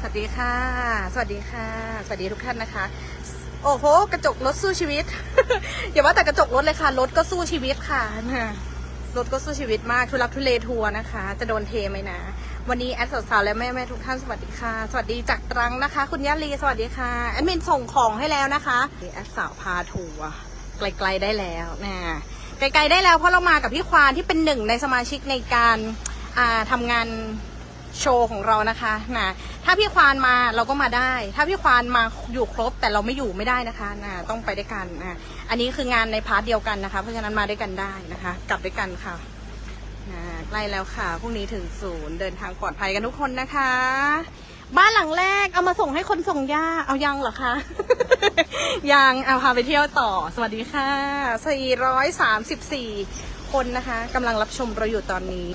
สวัสดีค่ะ สวัสดีค่ะ สวัสดีทุกท่านนะคะ โอ้โห กระจกรถสู้ชีวิต อย่าว่าแต่กระจกรถเลยค่ะ รถก็สู้ชีวิตค่ะนะรถก็สู้ชีวิตมาก ทุลักทุเลทัวร์นะคะ จะโดนเทไหมนะ วันนี้แอดสาวๆและแม่แม่ทุกท่านสวัสดีค่ะ สวัสดีจากตรังนะคะ คุณย่าลีสวัสดีค่ะ แอดมินส่งของให้แล้วนะคะแอดสาวพาทัวร์ไกลๆได้แล้วนะไกลๆได้แล้วเพราะเรามากับพี่ควานที่เป็นหนึ่งในสมาชิกในการอ่าทำงาน โชว์ของเรานะคะนะถ้าพี่ควานมาเราก็มาได้ ถ้าพี่ควานมาอยู่ครบแต่เราไม่อยู่ไม่ได้นะคะนะต้องไปด้วยกันนะอันนี้คืองานในพาร์ทเดียวกันนะคะ เพราะฉะนั้นมาด้วยกันได้นะคะ กลับด้วยกันค่ะนะใกล้แล้วค่ะพรุ่งนี้ถึงศูนย์เดินทางปลอดภัยกันทุกคนนะคะ บ้านหลังแรกเอามาส่งให้คนส่งย่าเอายังเหรอคะยังเอาพาไปเที่ยวต่อ สวัสดีค่ะ 434 คนนะคะกำลังรับชมเราอยู่ตอนนี้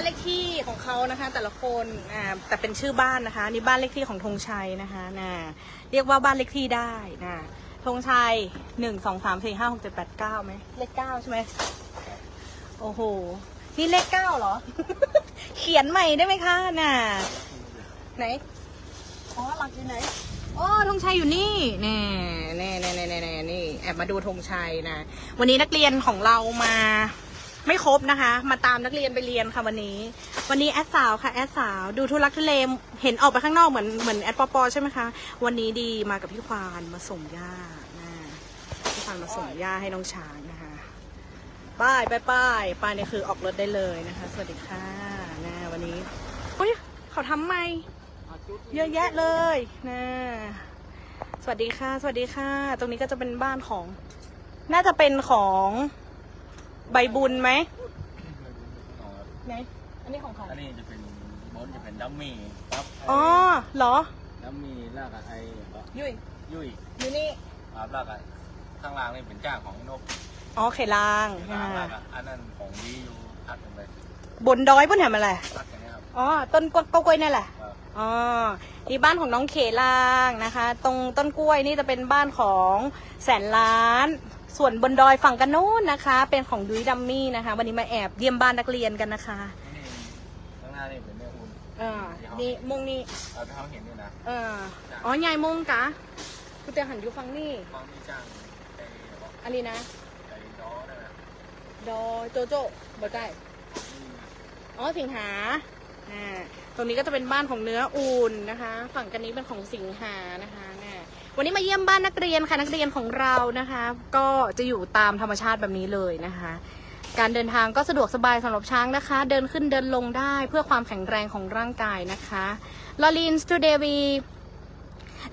านเลขที่ของเขานะคะ แต่ละคนอ่าแต่เป็นชื่อบ้านนะคะนี่บ้านเลขที่ของธงชัยนะคะนะเรียกว่าบ้านเลขที่ได้นะธงชัยหนึ่งสองสามสี่ห้าหกเจ็ดแปดเก้าไหมเลขเก้าใช่ไหมโอ้โหนี่เลขเก้าเหรอ เขียนใหม่ได้ไหมคะน่ะไหนอ๋อหลักอยู่ไหนอ๋อธงชัยอยู่นี่แน่แน่แน่แน่แน่แน่นี่แอบมาดูธงชัยนะ วันนี้นักเรียนของเรามา ไม่ครบนะคะ มาตามนักเรียนไปเรียนค่ะวันนี้ วันนี้แอดสาวค่ะแอดสาวดูทุลักทุเลเห็นออกไปข้างนอกเหมือนเหมือนแอดปอปอใช่ไหมคะ วันนี้ดีมากับพี่ควานมาส่งย่านะพี่ควานมาส่งย่าให้น้องช้างนะคะป้ายป้ายป้ายป้ายนี่คือออกรถได้เลยนะคะ สวัสดีค่ะนะวันนี้อุ้ยเขาทำใหมเยอะแยะเลยนะสวัสดีค่ะ สวัสดีค่ะ ตรงนี้ก็จะเป็นบ้านของ น่าจะเป็นของ ใบบุญไหมไหนอันนี้ของใครอันนี้จะเป็นบนจะเป็นดัมมี่ครับอ๋อเหรอดัมมี่ลากกับไอ้ก็ยุยยุ่ยอยู่นี่ครับลากกับข้างล่างนี่เป็นจ้างของนกอ๋อไข่ลางข้างอ่าล่างลากกับอันนั้นของดีอยู่ทัดลงไปบนดอยปุ่นแหมอะไรทัดอย่างนี้ยครับอ๋อต้นกล้วยนั่นแหละครับอ๋อนี่บ้านของน้องเขลางนะคะ ตรงต้นกล้วยนี่จะเป็นบ้านของแสนล้าน ส่วนบนดอยฝั่งกันโน้นนะคะ เป็นของดุยดัมมี่นะคะ วันนี้มาแอบเยี่ยมบ้านนักเรียนกันนะคะนี่ข้างหน้านี่เป็นเนื้ออุ่นอ่านี่มงนี่เราที่เขาเห็นนี่นะเอออ๋อยายมงกะคุณเตียหันอยู่ฟังนี่ฟังนี่จ้างไอ้บอกอันนี้นะไอ้ดอได้ไหมดอโจโจ้บ่ได้อ๋อสิงหาอ่าตรงนี้ก็จะเป็นบ้านของเนื้ออุ่นนะคะ ฝั่งกันนี้เป็นของสิงหานะคะเนี่ย วันนี้มาเยี่ยมบ้านนักเรียนค่ะนักเรียนของเรานะคะ ก็จะอยู่ตามธรรมชาติแบบนี้เลยนะคะ การเดินทางก็สะดวกสบายสำหรับช้างนะคะ เดินขึ้นเดินลงได้เพื่อความแข็งแรงของร่างกายนะคะลอลิน today we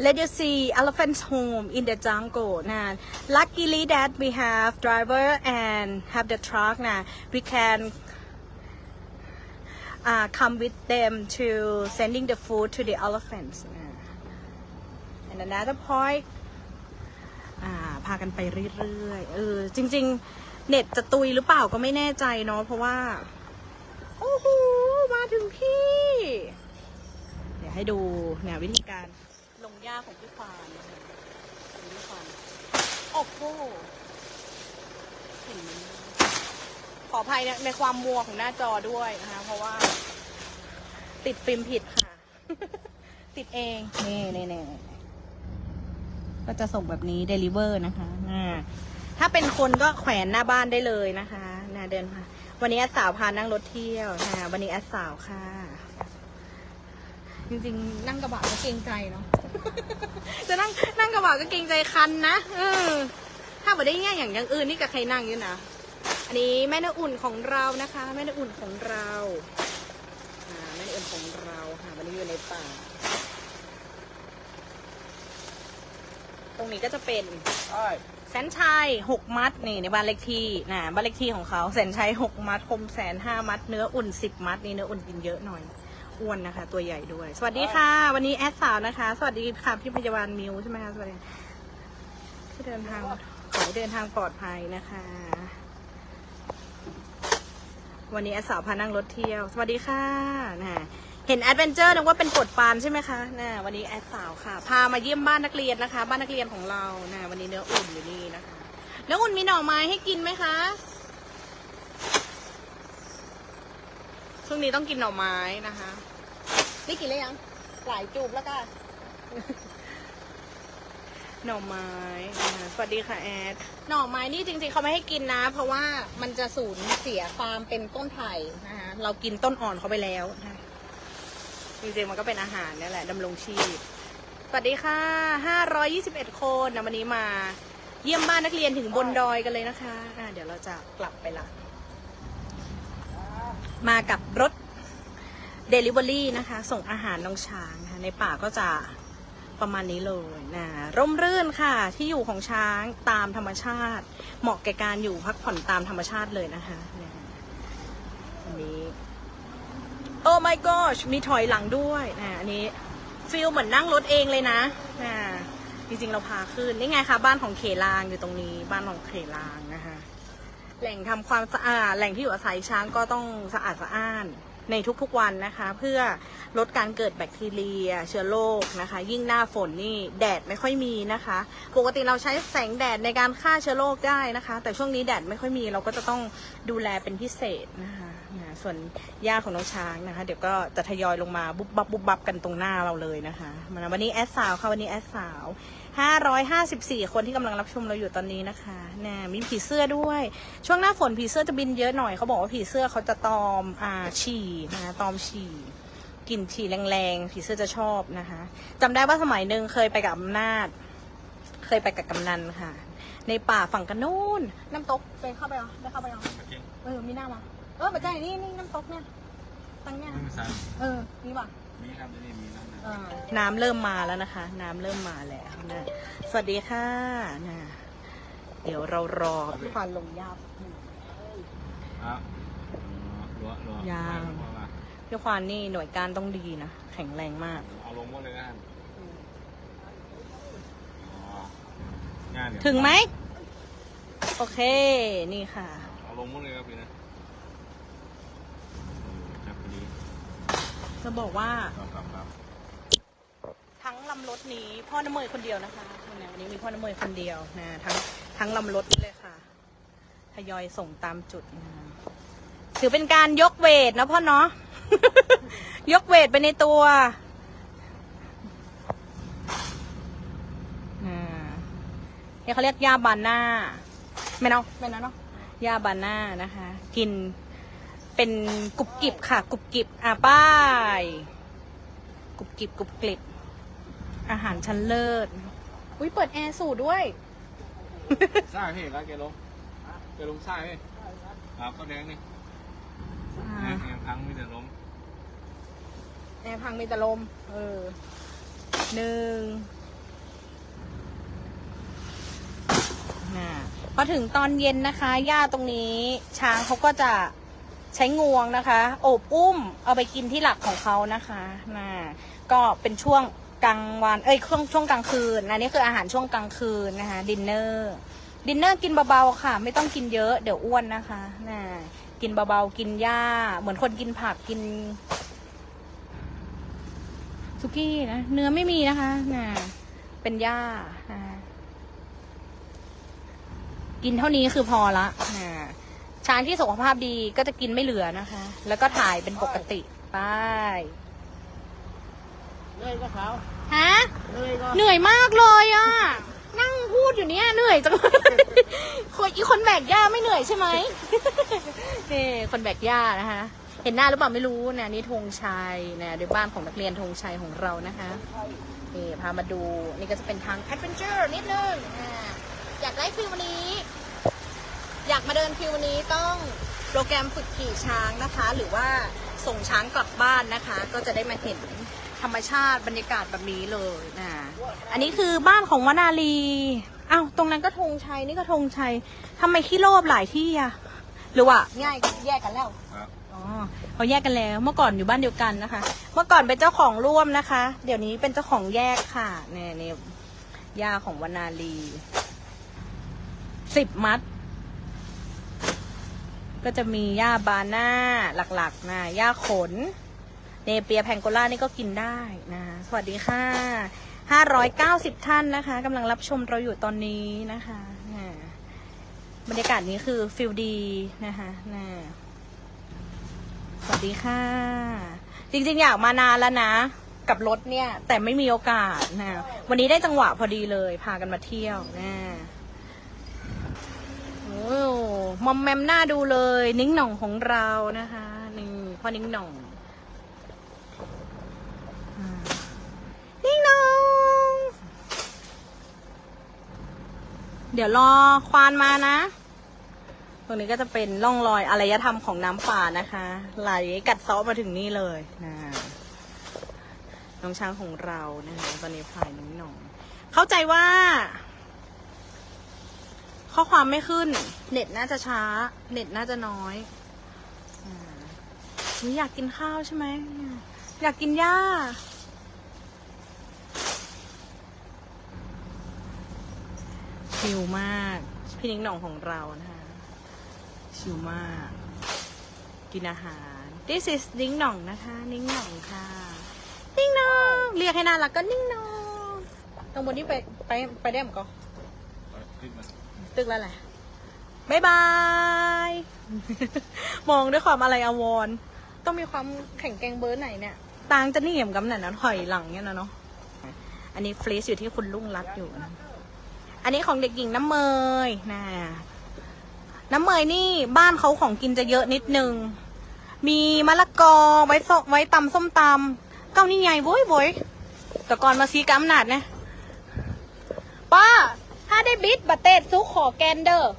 let you see elephant's home in the jungle นะ luckily that we have driver and have the truck นะ we can uh, come with them to sending the food to the elephants นะ and another point อ่าพากันไปเรื่อยๆ เออ จริง ๆ เน็ตจะตุยหรือเปล่าก็ไม่แน่ใจเนาะเพราะว่า โอ้โห มาถึงที่ เดี๋ยวให้ดูเนี่ยวิธีการลงหญ้าของพี่ควานพี่ควานโอ้โหขออภัยในความมัวของหน้าจอด้วยนะคะเพราะว่า ติดฟิล์มผิดค่ะ ติดเอง นี่นี่นี่ ก็จะส่งแบบนี้เดลิเวอร์นะคะอ่าถ้าเป็นคนก็แขวนหน้าบ้านได้เลยนะคะนะเดินมาวันนี้แอดสาวพานั่งรถเที่ยวค่ะวันนี้แอดสาวค่ะ จริงๆ นั่งกระบะก็เกรงใจเนาะ จะนั่งนั่งกระบะก็เกรงใจคันนะเออถ้าบ่ได้เงี้ยอย่างอย่างอื่นนี่กับใครนั่งอยู่นะ อันนี้แม่เนื้ออุ่นของเรานะคะ แม่เนื้ออุ่นของเราอ่าแม่เนื้ออุ่นของเราค่ะ วันนี้อยู่ในป่า ตรงนี้ก็จะเป็นใช่แสนชัยหกมัดนี่ในบ้านเลขที่นะบ้านเลขที่ของเขาแสนชัยหกมัด คมแสนห้ามัด เนื้ออุ่นสิบมัดนี่เนื้ออุ่นกินเยอะหน่อยอ้วนนะคะ ตัวใหญ่ด้วย สวัสดีค่ะ วันนี้แอดสาวนะคะ สวัสดีค่ะพี่พยาบาลมิวใช่ไหมคะสวัสดีที่เดินทางขอให้เดินทางปลอดภัยนะคะ วันนี้แอดสาวพานั่งรถเที่ยว สวัสดีค่ะนะ เห็นแอดเวนเจอร์นึกว่าเป็นกดปานใช่ไหมคะนะวันนี้แอดสาวค่ะ พามาเยี่ยมบ้านนักเรียนนะคะ บ้านนักเรียนของเรานะวันนี้เนื้ออุ่นอยู่นี่นะคะเนื้ออุ่นมีหน่อไม้ให้กินไหมคะ ช่วงนี้ต้องกินหน่อไม้นะคะ นี่กินเลยยัง หลายจูบแล้วก็หน่อไม้สวัสดีค่ะแอด หน่อไม้นี่จริงๆเขาไม่ให้กินนะ เพราะว่ามันจะสูญเสียความเป็นต้นไผ่นะคะ เรากินต้นอ่อนเขาไปแล้วนะคะ จริงๆมันก็เป็นอาหารนี่แหละดำรงชีพ สวัสดีค่ะ 521 คนนะวันนี้มา เยี่ยมบ้านนักเรียนถึงบนดอยกันเลยนะคะอ่าเดี๋ยวเราจะกลับไปละมากับรถ Delivery นะคะ ส่งอาหารน้องช้างนะคะในป่าก็จะประมาณนี้เลยนะร่มรื่นค่ะที่อยู่ของช้างตามธรรมชาติ เหมาะแก่การอยู่พักผ่อนตามธรรมชาติเลยนะคะนะอันนี้ อ้ my gosh มีถอยหลังด้วยนะอันนี้ฟิลเหมือนนั่งรถเองเลยนะนะจริงๆเราพาขึ้นนี่ไงคะบ้านของเขลางอยู่ตรงนี้ บ้านของเขลางนะคะ แหล่งทำความสะอาดแหล่งที่อยู่อาศัยช้างก็ต้องสะอาดสะอ้านในทุกๆวันนะคะ เพื่อลดการเกิดแบคทีเรีย เชื้อโรคนะคะ ยิ่งหน้าฝนนี่แดดไม่ค่อยมีนะคะ ปกติเราใช้แสงแดดในการฆ่าเชื้อโรคได้นะคะ แต่ช่วงนี้แดดไม่ค่อยมีเราก็จะต้องดูแลเป็นพิเศษนะคะ นะส่วนหญ้าของน้องช้างนะคะ เดี๋ยวก็จะทยอยลงมาบุบบับบุบบับกันตรงหน้าเราเลยนะคะมาวันนี้แอดสาวค่ะวันนี้แอดสาว554 คนที่กำลังรับชมเราอยู่ตอนนี้นะคะนะมีผีเสื้อด้วย ช่วงหน้าฝนผีเสื้อจะบินเยอะหน่อยเขาบอกว่าผีเสื้อเขาจะตอมอ่าฉี่นะคะตอมฉี่กลิ่นฉี่แรงๆผีเสื้อจะชอบนะคะจำได้ว่าสมัยหนึ่งเคยไปกับอำนาจ เคยไปกับกำนันค่ะ ในป่าฝั่งกันนู้นน้ำตกไปเข้าไปหรอได้เข้าไปหรอเออมีหน้ามา เออมาใจนี่นี่น้ำตกเนี่ยตั้งเนี่ยไม่มีสารเออนี่ว่ะมีครับที่นี่มีน้ำนะอ่าน้ำเริ่มมาแล้วนะคะ น้ำเริ่มมาแล้วนะสวัสดีค่ะนะเดี๋ยวเรารอพี่ควานลงยาบอะรั้วรั้วยางเพราะว่าพี่ควานนี่หน่วยการต้องดีนะ แข็งแรงมาก เอาลงหมดเลยนะท่านอ๋อง่ายเนี่ยถึงไหม โอเค นี่ค่ะ เอาลงหมดเลยครับพี่นะครับพอดี จะบอกว่า ทั้งลำรถนี้พ่อน้ำเมยคนเดียวนะคะวันนี้มีพ่อน้ำเมยคนเดียวนะทั้งทั้งลำรถนี่เลยค่ะทยอยส่งตามจุดนะถือเป็นการยกเวทนะพ่อเนาะยกเวทไปในตัวอ่าเนี่เขาเรียกยาบาน่าไม่เนาะไม่เนาะเนาะยาบาน่านะคะ กิน เป็นกรุบกริบค่ะกรุบกริบอะป้ายกรุบกริบกรุบกริบอาหารชั้นเลิศอุ้ยเปิดแอร์สูดด้วยใช่พี่แล้วแกลงแกลงใช่พี่ครับก็แดงนี่แดงแหงพังมีแต่ล้มแอร์พังมีแต่ลม เออหนึ่งน่ะพอถึงตอนเย็นนะคะ หญ้าตรงนี้ ช้างเขาก็จะ ใช้งวงนะคะโอบอุ้มเอาไปกินที่หลักของเขานะคะน่ะก็เป็นช่วงกลางวันเอ้ยช่วงช่วงกลางคืนอันนี้คืออาหารช่วงกลางคืนนะคะดินเนอร์ดินเนอร์กินเบาๆค่ะ ไม่ต้องกินเยอะเดี๋ยวอ้วนนะคะน่ะกินเบาๆกินหญ้า เหมือนคนกินผักกินสุกี้นะเนื้อไม่มีนะคะน่ะเป็นหญ้านะกินเท่านี้คือพอละนะ ช้างที่สุขภาพดีก็จะกินไม่เหลือนะคะ แล้วก็ถ่ายเป็นปกติไปเลยก็เขาฮะเลยก็เหนื่อยมากเลยอะนั่งพูดอยู่เนี้ยเหนื่อยจังเลยคนอีคนแบกหญ้าไม่เหนื่อยใช่ไหมนี่คนแบกหญ้านะคะ เห็นหน้าหรือเปล่าไม่รู้นะนี่ธงชัยนะเดี๋ยวบ้านของนักเรียนธงชัยของเรานะคะนี่พามาดูนี่ก็จะเป็นทางแอดเวนเจอร์นิดนึงอ่าอยากได้ฟิลวันนี้ อยากมาเดินฟิวันนี้ต้องโปรแกรมฝึกขี่ช้างนะคะ หรือว่าส่งช้างกลับบ้านนะคะ ก็จะได้มาเห็นธรรมชาติบรรยากาศแบบนี้เลยนะอันนี้คือบ้านของวนาลีอ้าวตรงนั้นก็ธงชัยนี่ก็ธงชัยทำไมขี้โลบหลายที่อะหรือว่าง่ายแยกกันแล้วครับอ๋อเขาแยกกันแล้ว เมื่อก่อนอยู่บ้านเดียวกันนะคะ เมื่อก่อนเป็นเจ้าของร่วมนะคะ เดี๋ยวนี้เป็นเจ้าของแยกค่ะเนี่ยเนี่ยย่าของวนาลีสิบมัด ก็จะมีหญ้าบาน่าหลักๆนะหญ้าขน เนเปียแพงโกล่านี่ก็กินได้นะสวัสดีค่ะ 590 ท่านนะคะกำลังรับชมเราอยู่ตอนนี้นะคะนะบรรยากาศนี้คือฟิลดีนะคะนะสวัสดีค่ะ จริงๆ อยากมานานแล้วนะ กับรถเนี่ย แต่ไม่มีโอกาสนะวันนี้ได้จังหวะพอดีเลย พากันมาเที่ยวนะ มอมแมมหน้าดูเลย นิ้งหน่องของเรานะคะนี่พ่อนิ้งหน่องนิ้งหน่อง เดี๋ยวรอควานมานะ ตรงนี้ก็จะเป็นร่องรอยอารยธรรมของน้ำป่านะคะไหลกัดเซาะมาถึงนี่เลยนะน้องช้างของเรานะคะตอนนี้พายน้งหน่อง เข้าใจว่า ข้อความไม่ขึ้น เน็ตน่าจะช้า เน็ตน่าจะน้อยอนี่อยากกินข้าวใช่ไหม อยากกินหญ้า ชิลมาก พี่นิ้งหน่องของเรานะคะชิลมาก กินอาหาร this is นิ้งหน่องนะคะ นิ้งหน่องค่ะ นิ้งหน่อง เรียกให้น่ารักก็นิ้งหน่องตรงบนนี้ไปไปไปได้ไหมก็ขึ้นมา ตึกแล้วแหละบายบาย มองด้วยความอะไรอาวรณ์ต้องมีความแข็งแกร่งเบอร์ไหนเนี่ย ตางจะนี่เหมกับไหนนะถอยหลังเนี่ยนะเนาะ อันนี้ฟรีซอยู่ที่คุณลุงรัดอยู่นะอันนี้ของเด็กหญิงน้ำเมยนะน้ำเมยนี่บ้านเขาของกินจะเยอะนิดนึง มีมะละกอไว้ซไว้ตำส้มตำเก้านี่ใหญ่โว้ยโว้ยแต่ก่อนมาซีกำหนาดนะป้าถ้าได้บิดบัตเตดซุกขอแกนเดอร์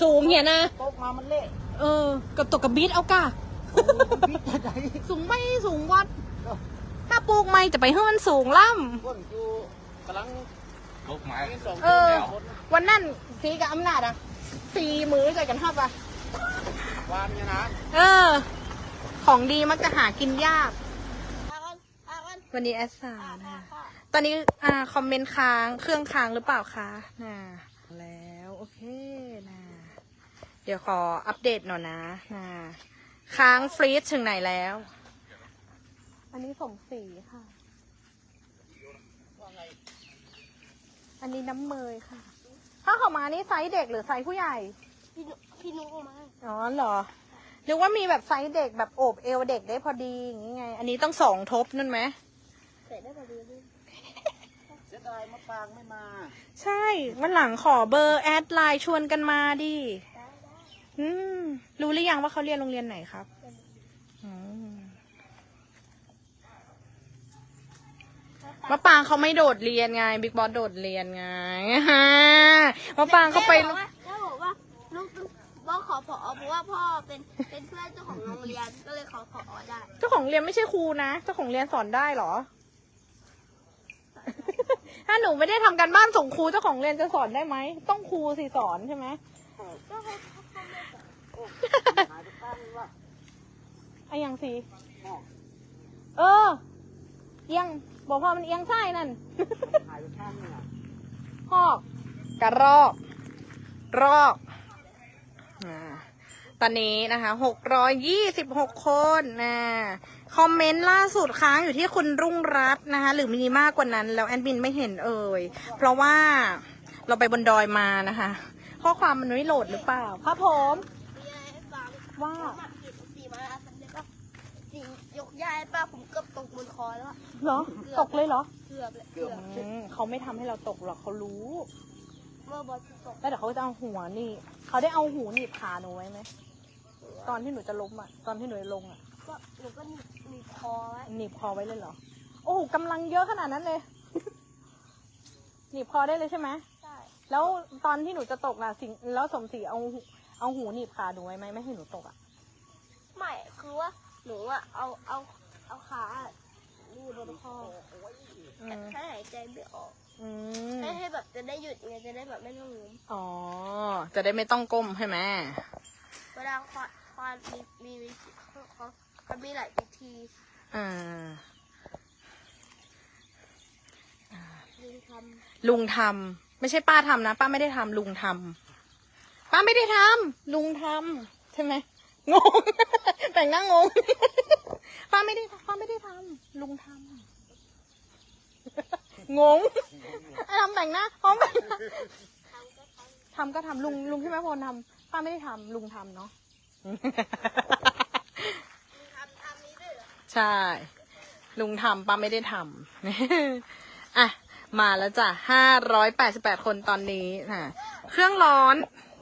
สูงเนี่ยนะ ตกมามันเละเออ กับตกกับบิดเอากะพิษจะได้สูงไปสูงวัด ถ้าปลูกไม่จะไปให้มันสูงล่ก้นอยู่กำลังลกไม้เป็นสองำเออ วันนั้นซีกับอำนาจอะสี่มือใจกันทับอะวานเนี่ยนะเออ ของดีมักจะหากินยาก วันนี้แอสซานะ ตอนนี้อ่าคอมเมนต์ค้างเครื่องค้างหรือเปล่าคะน่ะแล้วโอเคนะเดี๋ยวขออัปเดตหน่อยนะนะค้างฟรีซถึงไหนแล้ว อันนี้สมสีค่ะ อันนี้น้ำเมยค่ะ ถ้าเขามานี่ไซส์เด็กหรือไซส์ผู้ใหญ่ พี่นุพี่นุ๊กเอามาอ๋อเหรอนึกว่ามีแบบไซส์เด็กแบบโอบเอวเด็กได้พอดีอย่างงี้ไง อันนี้ต้องสองทบนั่นไหมใส่ได้พอดีเลยเสีย ดายมะปรางไม่มา ใช่วันหลังขอเบอร์แอดไลน์ชวนกันมาดิได้ได้อืมรู้หรือยังว่าเขาเรียนโรงเรียนไหนครับอืมมะปางเขาไม่โดดเรียนไงบิ๊กบอสโดดเรียนไงมะปางเขาไป แม่บอกว่าแม่บอกว่าลูกต้องบอกขอผอเพราะว่าพ่อเป็นเป็นเพื่อนเจ้าของโรงเรียนก็เลยขอผอได้ เจ้าของเรียนไม่ใช่ครูนะ เจ้าของเรียนสอนได้เหรอ ถ้าหนูไม่ได้ทำการบ้านส่งครูเจ้าของเรียนจะสอนได้ไหม ต้องครูสิสอนใช่ไหมก็เขาเขาเขาไม่บอกหายไปข้างนึงว่าไอ้ยังสิหอกเออ เอียง บอกพ่อมันเอียงใช่นั่นหอกกระรอก รอก ตอนนี้นะคะหกร้อยยี่สิบหกคนนะคอมเมนต์ล่าสุดค้างอยู่ที่คุณรุ่งรัตน์นะคะ หรือมีมากกว่านั้น แล้วแอดมินไม่เห็นเอ่ย เพราะว่าเราไปบนดอยมานะคะ ข้อความมันไม่โหลดหรือเปล่าครับผมมีอะไรให้ฟังว่าหมักผิดสีมาอาสันเดียวสียกย้ายป้าผมเกือบตกบนคอแล้วอะเหรอ ตกเลยเหรอ เกือบเลยเกือบอืมเขาไม่ทำให้เราตกหรอกเขารู้เมื่อบอลตกแล้วเดี๋ยวเขาจะเอาหัวนี่ เขาได้เอาหูหนีบขาหนูไว้ไหม ตอนที่หนูจะล้มอะ ตอนที่หนูจะลงอะ ก็หนูก็หนีบหนีบคอไว้หนีบคอไว้เลยเหรอ โอ้โหกำลังเยอะขนาดนั้นเลย หนีบคอได้เลยใช่ไหม ใช่แล้วตอนที่หนูจะตกน่ะสิงแล้วสมศรีเอาหูเอาหูหนีบขาหนูไว้ไหมไม่ให้หนูตกอะ ไม่คือว่าหนูอะเอาเอาเอาขานี่บนคออืมให้หายใจไม่ออกอืมให้ให้แบบจะได้หยุดไงจะได้แบบไม่ต้องล้มอ๋อ จะได้ไม่ต้องก้มใช่ไหมเวลาควานควานมีมีวิธีเขาเขาเขามีหลายวิธีอ่าลิงทลุงทำไม่ใช่ป้าทำนะป้าไม่ได้ทำลุงทำป้าไม่ได้ทำลุงทำใช่ไหมงง แต่งหน้างง ป้าไม่ได้ป้าไม่ได้ทำลุงทำงงทำแต่งหน้าพร้อมแต่งหน้าำทำก็ททำก็ทำลุงลุงใช่ไหมพลทำป้าไม่ได้ทำลุงทำเนาะ ใช่ ลุงทำป้าไม่ได้ทำอะ มาแล้วจ้ะห้าร้อยแปดสิบแปดคนตอนนี้ค่ะเครื่องร้อน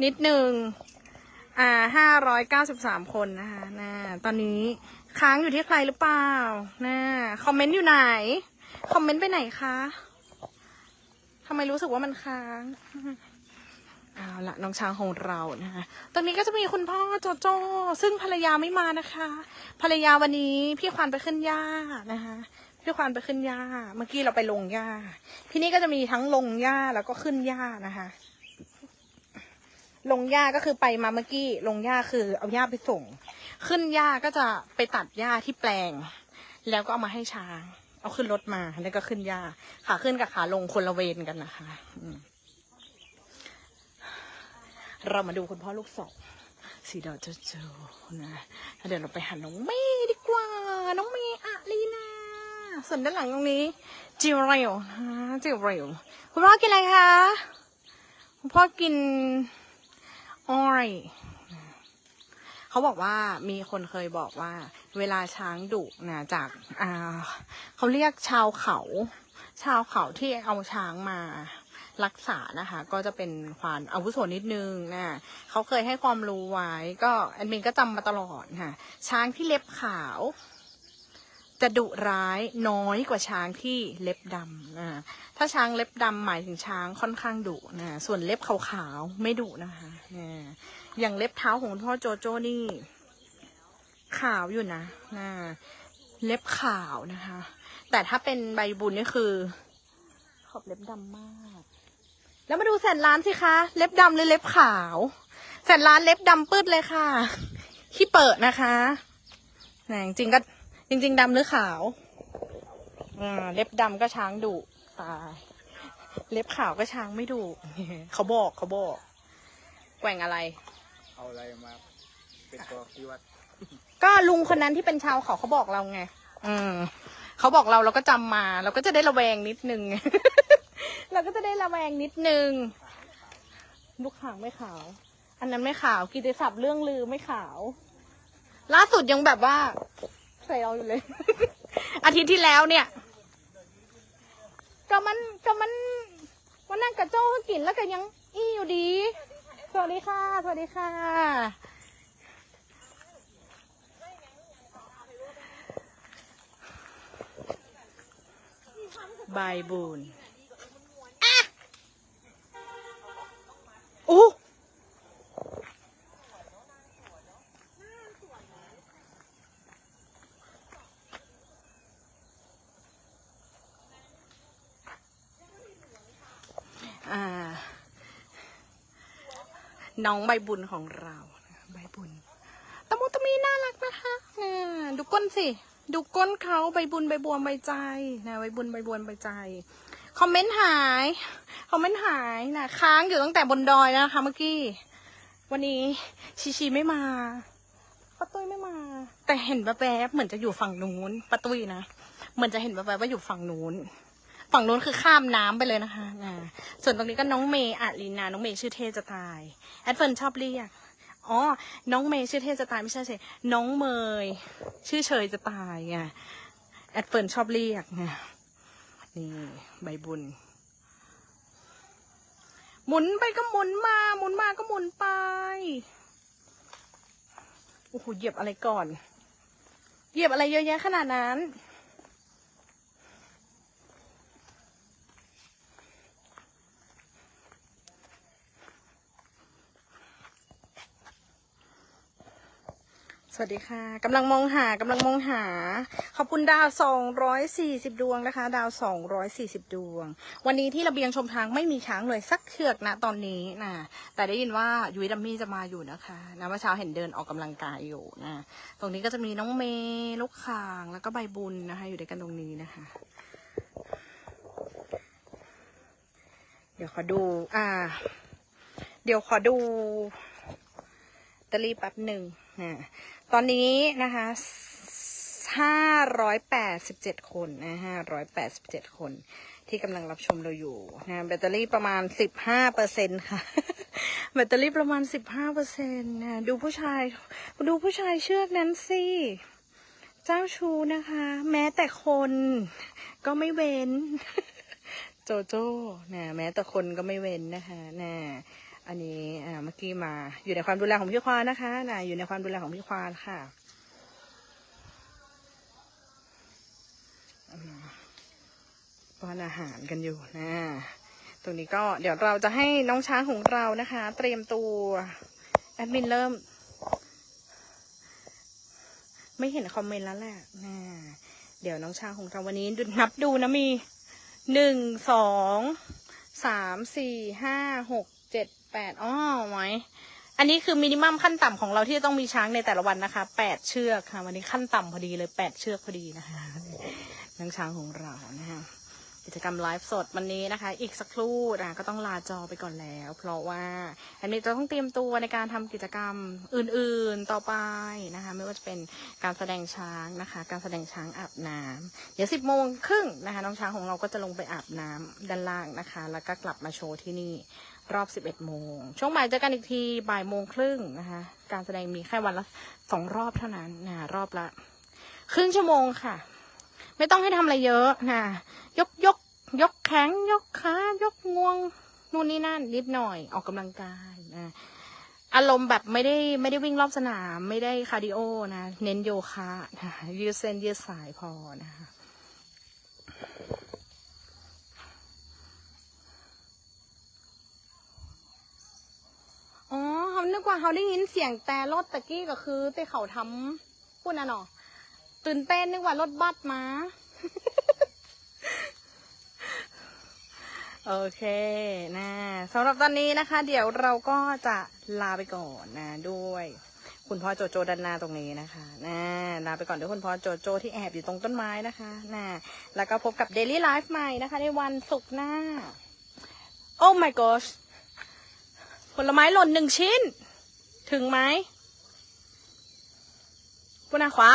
นิดนึง อ่าห้าร้อยเก้าสิบสามคนนะคะน่าตอนนี้ค้างอยู่ที่ใครหรือเปล่าน่าคอมเมนต์อยู่ไหน คอมเมนต์ไปไหนคะทำไมรู้สึกว่ามันค้าง เอาละน้องช้างของเรานะคะตอนนี้ก็จะมีคุณพ่อโจโจ้ซึ่งภรรยาไม่มานะคะ ภรรยาวันนี้พี่ควานไปขึ้นหญ้านะคะพี่ควานไปขึ้นหญ้า เมื่อกี้เราไปลงหญ้าพี่นี่ก็จะมีทั้งลงหญ้าแล้วก็ขึ้นหญ้านะคะ ลงหญ้าก็คือไปมาเมื่อกี้ ลงหญ้าคือเอาหญ้าไปส่ง ขึ้นหญ้าก็จะไปตัดหญ้าที่แปลง แล้วก็เอามาให้ช้าง เอาขึ้นรถมาแล้วก็ขึ้นหญ้าขาขึ้นกับขาลงคนละเวรกันนะคะ อืม เรามาดูคุณพ่อลูกสองสีดาวเจอเจอนะเดี๋ยวเราไปหาน้องเมย์ดีกว่า น้องเมย์อะลีนาส่วนด้านหลังตรงนี้จิวเรลนะจิวเรลคุณพ่อกินอะไรคะ คุณพ่อกินอ้อยเขาบอกว่ามีคนเคยบอกว่า เวลาช้างดุนะจากอ่าเขาเรียกชาวเขา ชาวเขาที่เอาช้างมา รักษานะคะ ก็จะเป็นควานอาวุโสนิดนึงนะเขาเคยให้ความรู้ไว้ก็แอดมินก็จำมาตลอดค่ะ ช้างที่เล็บขาว จะดุร้ายน้อยกว่าช้างที่เล็บดำนะถ้าช้างเล็บดำหมายถึงช้างค่อนข้างดุนะส่วนเล็บขาวๆไม่ดุนะคะนะอย่างเล็บเท้าของพ่อโจโจ้นี่ ขาวอยู่นะนะเล็บขาวนะคะ แต่ถ้าเป็นใบบุญนี่คือ ขอบเล็บดำมาก แล้วมาดูแสนล้านสิคะ เล็บดำหรือเล็บขาว แสนล้านเล็บดำปื้ดเลยค่ะขี้เปิดนะคะแหมจริงๆก็จริง ๆดำหรือขาวอ่าเล็บดำก็ช้างดุตายเล็บขาวก็ช้างไม่ดุเขาบอกเขาบอก แกว่งอะไร เอาอะไรมาเป็นตัวที่วัด ก็ลุงคนนั้นที่เป็นชาวเขาเขาบอกเราไง อืมเขาบอกเราเราก็จำมา เราก็จะได้ระแวงนิดนึง เราก็จะได้ระแวงนิดนึง ลูกขางไม่ขาว อันนั้นไม่ขาวกิติศัพท์เรื่องลือไม่ขาว ล่าสุดยังแบบว่า ใส่เราอยู่เลย อาทิตย์ที่แล้วเนี่ย ก็มันก็มันวันนั้นกับโจ้ก็กินแล้วก็ยังอี้อยู่ดี สวัสดีค่ะ สวัสดีค่ะ บายบูน โอ้อ่าน้องใบบุญของเรา ใบบุญตะมุตะมีน่ารักนะคะดูก้นสิ ดูก้นเขาใบบุญใบบัวใบใจนะใบบุญใบบัวใบใจ คอมเมนต์หายคอมเมนต์หายนะค้างอยู่ตั้งแต่บนดอยนะคะเมื่อกี้ วันนี้ชีชีไม่มาป้าตุ้ยไม่มา แต่เห็นแวบๆเหมือนจะอยู่ฝั่งนู้นป้าตุ้ยนะเหมือนจะเห็นแวบๆว่าอยู่ฝั่งนู้นฝั่งนู้นคือข้ามน้ำไปเลยนะคะอ่าส่วนตรงนี้ก็น้องเมย์อาลีนา น้องเมย์ชื่อเทจะตาย แอดเฟิร์นชอบเรียก อ๋อ น้องเมย์ชื่อเทจะตายไม่ใช่สิน้องเมย์ชื่อเชยจะตายไง แอดเฟิร์นชอบเรียกไง นี่ใบบุญ หมุนไปก็หมุนมา หมุนมาก็หมุนไป โอ้โหเหยียบอะไรก่อน เหยียบอะไรเยอะแยะขนาดนั้น วัสดีค่ะกำลังมองหากำลังมองหา ขอบคุณดาว 240 ดวงนะคะ ดาว 240 ดวง วันนี้ที่ระเบียงชมทางไม่มีช้างเลยสักเชือกนะตอนนี้นะแต่ได้ยินว่ายุ้ยดัมมี่จะมาอยู่นะคะนะเมื่อเช้าเห็นเดินออกกำลังกายอยู่นะตรงนี้ก็จะมีน้องเมย์ลูกคางแล้วก็ใบบุญนะคะ อยู่ด้วยกันตรงนี้นะคะ เดี๋ยวขอดูอ่า เดี๋ยวขอดูแตลีแป๊บหนึ่งนะ ตอนนี้นะคะห้าร้อยแปดสิบเจ็ดคนนะห้าร้อยแปดสิบเจ็ดคน ที่กำลังรับชมเราอยู่นะแบตเตอรี่ประมาณสิบห้าเปอร์เซ็นค่ะ แบตเตอรี่ประมาณสิบห้าเปอร์เซ็นนะดูผู้ชาย ดูผู้ชายเชือกนั้นสิ เจ้าชูนะคะ แม้แต่คนก็ไม่เว้น โจโจ้นะแม้แต่คนก็ไม่เว้นนะคะนะ อันนี้เมื่อกี้มาอยู่ในความดูแลของพี่ควานนะคะนะอยู่ในความดูแลของพี่ควานค่ะป้อนอาหารกันอยู่นะ ตรงนี้ก็เดี๋ยวเราจะให้น้องช้างของเรานะคะ เตรียมตัวแอดมินเริ่ม ไม่เห็นคอมเมนต์แล้วแหละนะเดี๋ยวน้องช้างของเราวันนี้ดูนับดูนะมีหนึ่งสองสามสี่ห้าหก แปดอ๋อไหมอันนี้คือมินิมัมขั้นต่ำของเราที่จะต้องมีช้างในแต่ละวันนะคะแปดเชือกค่ะ วันนี้ขั้นต่ำพอดีเลยแปดเชือกพอดีนะคะน้องช้างของเรานะคะกิจกรรมไลฟ์สดวันนี้นะคะ อีกสักครู่นะก็ต้องลาจอไปก่อนแล้ว เพราะว่าอันนี้จะต้องเตรียมตัวในการทำกิจกรรมอื่นๆต่อไปนะคะ ไม่ว่าจะเป็นการแสดงช้างนะคะ การแสดงช้างอาบน้ำเดี๋ยวสิบโมงครึ่งนะคะน้องช้างของเราก็จะลงไปอาบน้ำด้านล่างนะคะ แล้วก็กลับมาโชว์ที่นี่ รอบ 11 โมง ช่วงบ่ายเจอกันอีกทีบ่ายโมงครึ่งนะคะ การแสดงมีแค่วันละสองรอบเท่านั้นนะรอบละ ครึ่งชั่วโมงค่ะ ไม่ต้องให้ทำอะไรเยอะนะยกยกยกแขงยกขายกงวงนู่นนี่นั่นนิดหน่อยออกกำลังกายนะอารมณ์แบบไม่ได้ไม่ได้วิ่งรอบสนาม ไม่ได้คาร์ดิโอนะ เน้นโยคะนะยืดเส้นยืดสายพอนะคะ อ๋อเขานึกว่าเขาได้ยินเสียงแต่รถตะกี้ก็คือที่เขาทำพูดน่ะเนาะตื่นเต้นนึกว่ารถบัสมา โอเคนะสำหรับตอนนี้นะคะ เดี๋ยวเราก็จะลาไปก่อนนะด้วย คุณพ่อโจโจดันนาตรงนี้นะคะนะลาไปก่อนด้วยคุณพ่อโจโจที่แอบอยู่ตรงต้นไม้นะคะนะแล้วก็พบกับ Daily Life ใหม่นะคะ ในวันศุกร์หน้าโอ้ my gosh ผลไม้หล่นหนึ่งชิ้น ถึงไหมคุณอาขวา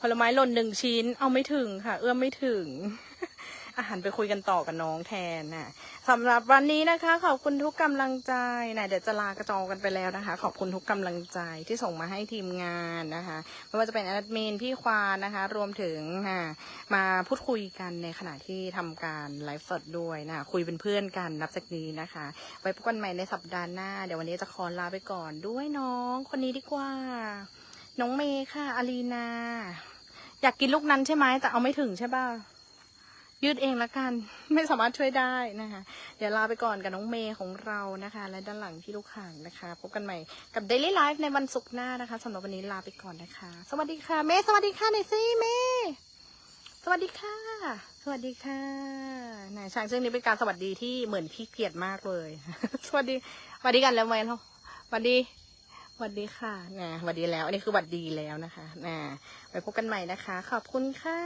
ผลไม้หล่นหนึ่งชิ้น เอาไม่ถึงค่ะ เอื้อมไม่ถึง อาหารไปคุยกันต่อกับน้องแทนนะสำหรับวันนี้นะคะ ขอบคุณทุกกำลังใจนะเดี๋ยวจะลากระจอกันไปแล้วนะคะ ขอบคุณทุกกำลังใจที่ส่งมาให้ทีมงานนะคะไม่ว่าจะเป็นแอดมินพี่ควานนะคะ รวมถึงอ่ามาพูดคุยกันในขณะที่ทำการไลฟ์สดด้วยนะคุยเป็นเพื่อนกันนับจากนี้นะคะ ไว้พบกันใหม่ในสัปดาห์หน้า เดี๋ยววันนี้จะขอลาไปก่อนด้วยน้องคนนี้ดีกว่า น้องเมย์ค่ะอารีนาอยากกินลูกนั้นใช่ไหมแต่เอาไม่ถึงใช่ป่ะ ยืดเองละกัน ไม่สามารถช่วยได้นะคะ เดี๋ยวลาไปก่อนกับน้องเมย์ของเรานะคะ และด้านหลังพี่ลูกข่างนะคะ พบกันใหม่กับ Daily Life ในวันศุกร์หน้านะคะสำหรับวันนี้ลาไปก่อนนะคะ สวัสดีค่ะ เมย์สวัสดีค่ะหน่อยสิเมย์สวัสดีค่ะ สวัสดีค่ะนายช้างเชือกนี้เป็นการสวัสดีที่เหมือนขี้เกียจมากเลย สวัสดีสวัสดีกันแล้วไหมเราสวัสดีสวัสดีค่ะนะสวัสดีแล้ว อันนี้คือสวัสดีแล้วนะคะนะไปพบกันใหม่นะคะ ขอบคุณค่ะ